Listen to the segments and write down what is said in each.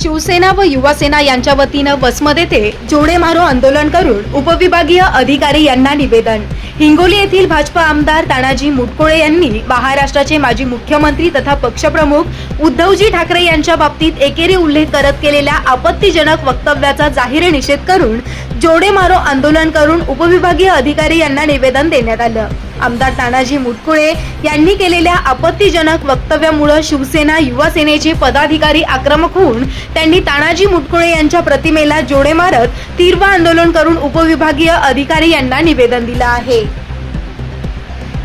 शिवसेना व युवासेना यांच्या वतीनं बसमध्ये ते जोडे मारो आंदोलन करून उपविभागीय अधिकारी यांना निवेदन. हिंगोली येथील भाजपा आमदार तानाजी मुटकोळे यांनी महाराष्ट्राचे माजी मुख्यमंत्री तथा पक्षप्रमुख उद्धवजी ठाकरे यांच्या बाबतीत एकेरी उल्लेख करत केलेल्या आपत्तीजनक वक्तव्याचा जाहीर निषेध करून जोडे मारो आंदोलन करून उपविभागीय अधिकारी यांना निवेदन देण्यात आलं. आमदार तानाजी मुटकुळे यांनी केलेल्या आपत्तीजनक वक्तव्यामुळे शिवसेना युवा सेनेचे पदाधिकारी आक्रमक होऊन त्यांनी तानाजी मुटकुळे यांच्या प्रतिमेला जोडे मारत तीव्र आंदोलन करून उपविभागीय अधिकारी यांना निवेदन दिलं आहे.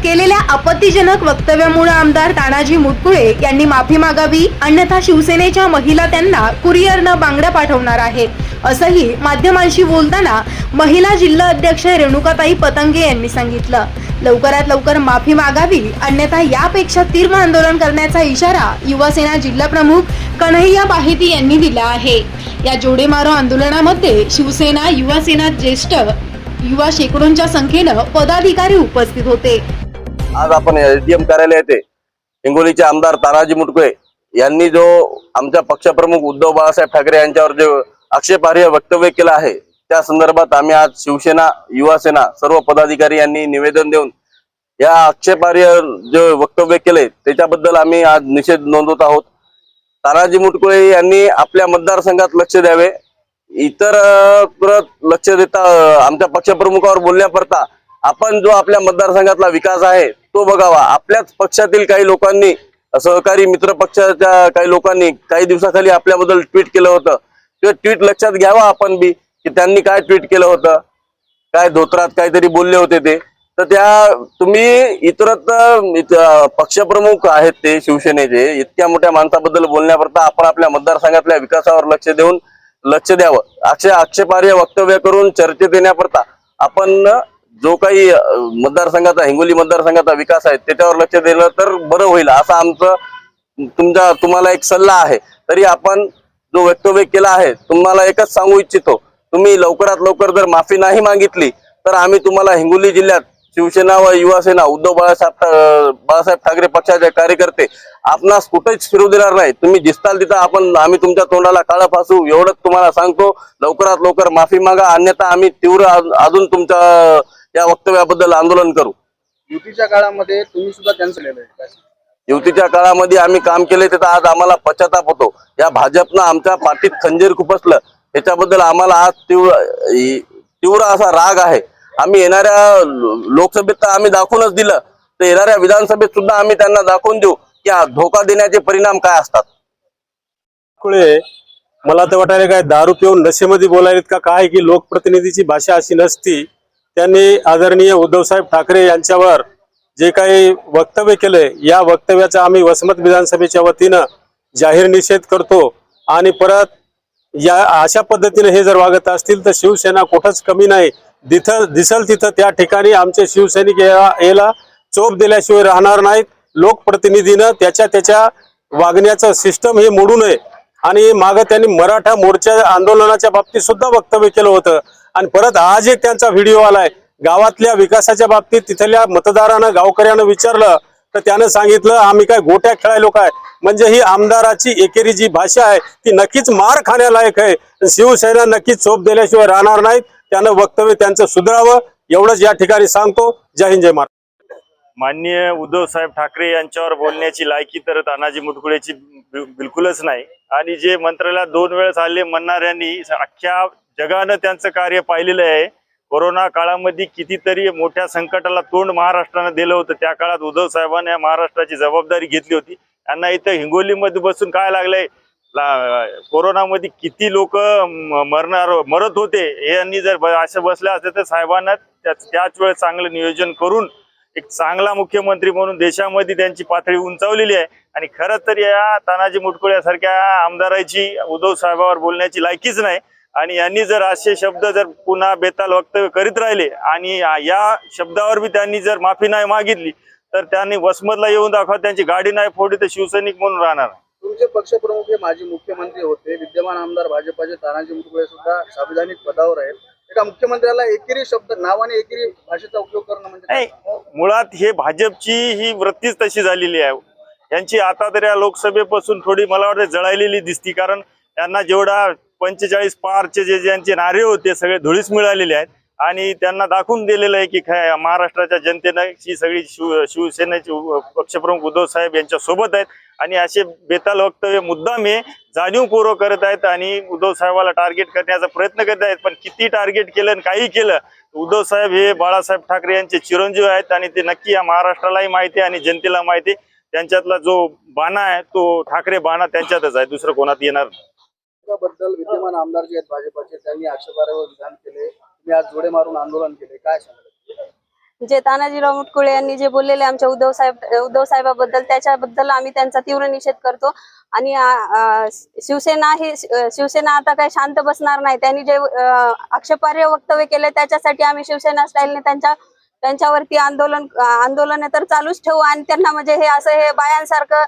केलेल्या आपत्तीजनक वक्तव्यामुळे आमदार तानाजी मुटकुळे यांनी माफी मागावी अन्यथा शिवसेनेच्या महिला त्यांना कुरिअरनं बांगड्या पाठवणार आहेत असंही माध्यमांशी बोलताना महिला जिल्हा अध्यक्ष रेणुकाताई पतंगे यांनी सांगितलं. लवकरात लवकर माफी मागावी अन्यथा यापेक्षा तीव्र आंदोलन करण्याचा इशारा युवासेना जिल्हा प्रमुख कन्हैया बाहेती यांनी दिला आहे. या जोडेमारो आंदोलनामध्ये शिवसेना युवासेना ज्येष्ठ युवा शेकडोंच्या संख्येनं पदाधिकारी उपस्थित होते. आज आपण एसडीएम कार्यालय येथे हिंगोलीचे आमदार तानाजी मुटकुळे यांनी जो आमच्या पक्षप्रमुख उद्धव बाळासाहेब ठाकरे यांच्यावर जे आक्षेपार्ह वक्तव्य केलं आहे त्या संदर्भात आम्ही आज शिवसेना युवासेना सर्व पदाधिकारी यांनी निवेदन देऊन या आक्षेपार्ह जे वक्तव्य केले त्याच्याबद्दल आम्ही आज निषेध नोंदवत आहोत. तानाजी मुटकुळे यांनी आपल्या मतदारसंघात लक्ष द्यावे. इतर परत लक्ष देता आमच्या पक्षप्रमुखावर बोलण्याकरता आपण जो आपल्या मतदारसंघातला विकास आहे तो बघावा. आपल्याच पक्षातील काही लोकांनी सहकारी मित्र पक्षाच्या काही लोकांनी काही दिवसाखाली आपल्याबद्दल ट्विट केलं होतं. ते ट्विट लक्षात घ्यावा आपण बी. की त्यांनी काय ट्विट केलं होतं? काय धोत्रात काहीतरी बोलले होते ते? तर त्या तुम्ही इतरत पक्षप्रमुख आहेत ते शिवसेनेचे इतक्या मोठ्या माणसाबद्दल बोलण्याकरता आपण आपल्या मतदारसंघातल्या विकासावर लक्ष देऊन लक्ष द्यावं. अक्षय आक्षेपार्ह वक्तव्य करून चर्चेत येण्याकरता आपण जो काही मतदारसंघाचा हिंगोली मतदारसंघाचा विकास आहे त्याच्यावर लक्ष दिलं तर बरं होईल असं आमचं तुमच्या तुम्हाला एक सल्ला आहे. तरी आपण जो वक्तव्य केला आहे तुम्हाला एकच सांगू इच्छितो. तुम्ही लवकरात लवकर जर माफी नाही मागितली तर आम्ही तुम्हाला हिंगोली जिल्ह्यात शिवसेना व युवासेना उद्धव बाळासाहेब बाळासाहेब ठाकरे पक्षाचे कार्यकर्ते आपणास कुठेच फिरू देणार नाही. तुम्ही दिसताल तिथं आपण आम्ही तुमच्या तोंडाला काळं फासू एवढंच तुम्हाला सांगतो. लवकरात लवकर माफी मागा अन्यथा आम्ही तीव्र अज- अजून तुमच्या या वक्तव्याबद्दल आंदोलन करू. युतीच्या काळामध्ये तुम्ही सुद्धा आहे युतीच्या काळामध्ये आम्ही काम केले त्याचा आज आम्हाला पश्चाताप होतो. या भाजपनं आमच्या पाठीत खंजीर खुपसलं याच्याबद्दल आम्हाला आज तीव्र तीव्र असा राग आहे. आम्ही येणाऱ्या लोकसभेत तर आम्ही दाखवूनच दिलं. तर येणाऱ्या विधानसभेत सुद्धा आम्ही त्यांना दाखवून देऊ की धोका देण्याचे परिणाम काय असतात. कुळे मला तर वाटायला काय दारू पिऊन नशेमध्ये बोलायलेत का काय की लोकप्रतिनिधीची भाषा अशी नसती. त्यांनी आदरणीय उद्धवसाहेब ठाकरे यांच्यावर जे काही वक्तव्य केले या वक्तव्याचा आम्ही वसमत विधानसभेच्या वतीनं जाहीर निषेध करतो. आणि परत या अशा पद्धतीने हे जर वागत असतील तर शिवसेना कुठंच कमी नाही. तिथं दिसल तिथं त्या ठिकाणी आमचे शिवसैनिक या- याला चोप दिल्याशिवाय राहणार नाहीत. लोकप्रतिनिधीनं त्याच्या त्याच्या वागण्याचं सिस्टम हे मोडू नये. आणि मागं त्यांनी मराठा मोर्चा आंदोलनाच्या बाबतीत सुद्धा वक्तव्य केलं होतं. आणि परत आज एक त्यांचा व्हिडिओ आलाय. गावातल्या विकासाच्या बाबतीत तिथल्या मतदारानं गावकऱ्यानं विचारलं तर त्यानं सांगितलं आम्ही काय गोट्या खेळायलो काय म्हणजे ही आमदाराची एकेरी जी भाषा आहे ती नक्कीच मार खाण्यालायक आहे. शिवसेना नक्कीच चोप दिल्याशिवाय राहणार नाहीत. त्यानं वक्तव्य त्यांचं सुधारावं. एवढंच या ठिकाणी सांगतो. जय हिंद जय महाराज माननीय उद्धव साहेब ठाकरे यांच्यावर बोलण्याची लायकी तर तानाजी मुटकुळेची बिलकुलच नाही. आणि जे मंत्र्याला दोन वेळेस आले म्हणणाऱ्यांनी अख्ख्या जगानं त्यांचं कार्य पाहिलेलं आहे. कोरोना काळामध्ये कितीतरी मोठ्या संकटाला तोंड महाराष्ट्रानं दिलं होतं. त्या काळात उद्धव साहेबांनी या महाराष्ट्राची जबाबदारी घेतली होती. त्यांना इथं हिंगोलीमध्ये बसून काय लागलंय? ला- कोरोनामध्ये किती लोक मरणार मरत होते हे यांनी जर असे बसले असते तर साहेबांना त्याच त्याच वेळेस चांगलं नियोजन करून एक चांगला मुख्यमंत्री म्हणून देशामध्ये त्यांची पातळी उंचावलेली आहे. आणि खरं तर या तानाजी मुटकुळ्यासारख्या आमदाराची उद्धव साहेबावर बोलण्याची लायकीच नाही. आणि यांनी जर असे शब्द जर पुन्हा बेताल वक्तव्य करीत राहिले आणि या- शब्दावर बी त्यांनी जर माफी नाही मागितली तर त्यांनी वसमतला येऊन दाखवा त्यांची गाडी नाही फोडली तर शिवसैनिक म्हणून राहणार. तुमचे पक्षप्रमुख हे माजी मुख्यमंत्री होते विद्यमान आमदार भाजपाचे तानाजी मुटकुळे सुद्धा संविधानिक पदावर आहेत. एका मुख्यमंत्र्याला एकेरी शब्द नावाने एकेरी भाषेचा उपयोग करणं म्हणजे मुळात हे भाजपची ही वृत्तीच तशी झालेली आहे. यांची आता तरी या लोकसभेपासून थोडी मला वाटतं जळालेली दिसती कारण त्यांना जेवढा पंचेचाळीस पारचे जे ज्यांचे नारे होते सगळे धुळीस मिळालेले आहेत. आणि त्यांना दाखवून दिलेलं आहे की काय महाराष्ट्राच्या जनतेनं ही सगळी शिव शिवसेनेचे पक्षप्रमुख उद्धव साहेब यांच्या सोबत आहेत. आणि असे बेताल वक्तव्य मुद्दाम हे जाणीवपूर्वक करत आहेत आणि उद्धव साहेबाला टार्गेट करण्याचा प्रयत्न करत आहेत. पण किती टार्गेट केलं आणि काही केलं? उद्धव साहेब हे बाळासाहेब ठाकरे यांचे चिरंजीव आहेत आणि ते नक्की या महाराष्ट्रालाही माहिती आहे आणि जनतेला माहिती आहे. त्यांच्यातला जो बाणा आहे तो ठाकरे बाणा त्यांच्यातच आहे. दुसरं कोणात येणार नाही. बद्दल विद्यमान आमदार जे आहेत भाजपाचे त्यांनी आक्षेपार्ह विधान केले. तुम्ही आज जोडे मारून आंदोलन केले. काय सांगाल? जे तानाजीराव मुटकुळे यांनी जे बोललेले आमच्या उद्धव साहेब उद्धव साहेबाबद्दल त्याच्याबद्दल आम्ही त्यांचा तीव्र निषेध करतो. आणि शिवसेना ही शिवसेना आता काही शांत बसणार नाही. त्यांनी जे अ, आक्षेपार्ह वक्तव्य केले त्याच्यासाठी आम्ही शिवसेना स्टाईलने त्यांच्या त्यांच्यावरती आंदोलन आंदोलन तर चालूच ठेवू आणि त्यांना म्हणजे हे असं हे बायांसारखं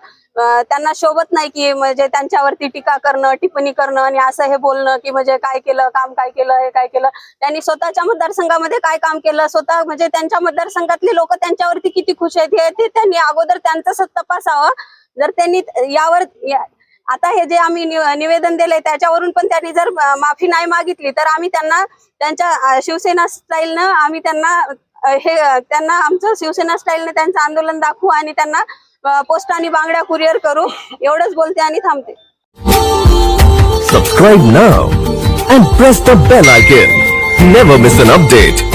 त्यांना शोभत नाही की म्हणजे त्यांच्यावरती टीका करणं टिप्पणी करणं आणि असं हे बोलणं की म्हणजे काय केलं काम काय केलं हे काय केलं. त्यांनी स्वतःच्या मतदारसंघामध्ये काय काम केलं स्वतः म्हणजे त्यांच्या मतदारसंघातले लोक त्यांच्यावरती किती खुश आहेत हे ते त्यांनी अगोदर त्यांचं तपासावं. जर त्यांनी यावर या- आता हे जे आम्ही निवेदन दिलंय त्याच्यावरून पण त्यांनी जर माफी नाही मागितली तर आम्ही त्यांना त्यांच्या शिवसेना स्टाईलनं आम्ही त्यांना हे त्यांना आमचं शिवसेना स्टाईलने त्यांचं आंदोलन दाखवू आणि त्यांना पोस्ट पोस्टाने बांगड्या कुरिअर करू. एवढंच बोलते आणि थांबते. Subscribe now and press the bell icon never miss an update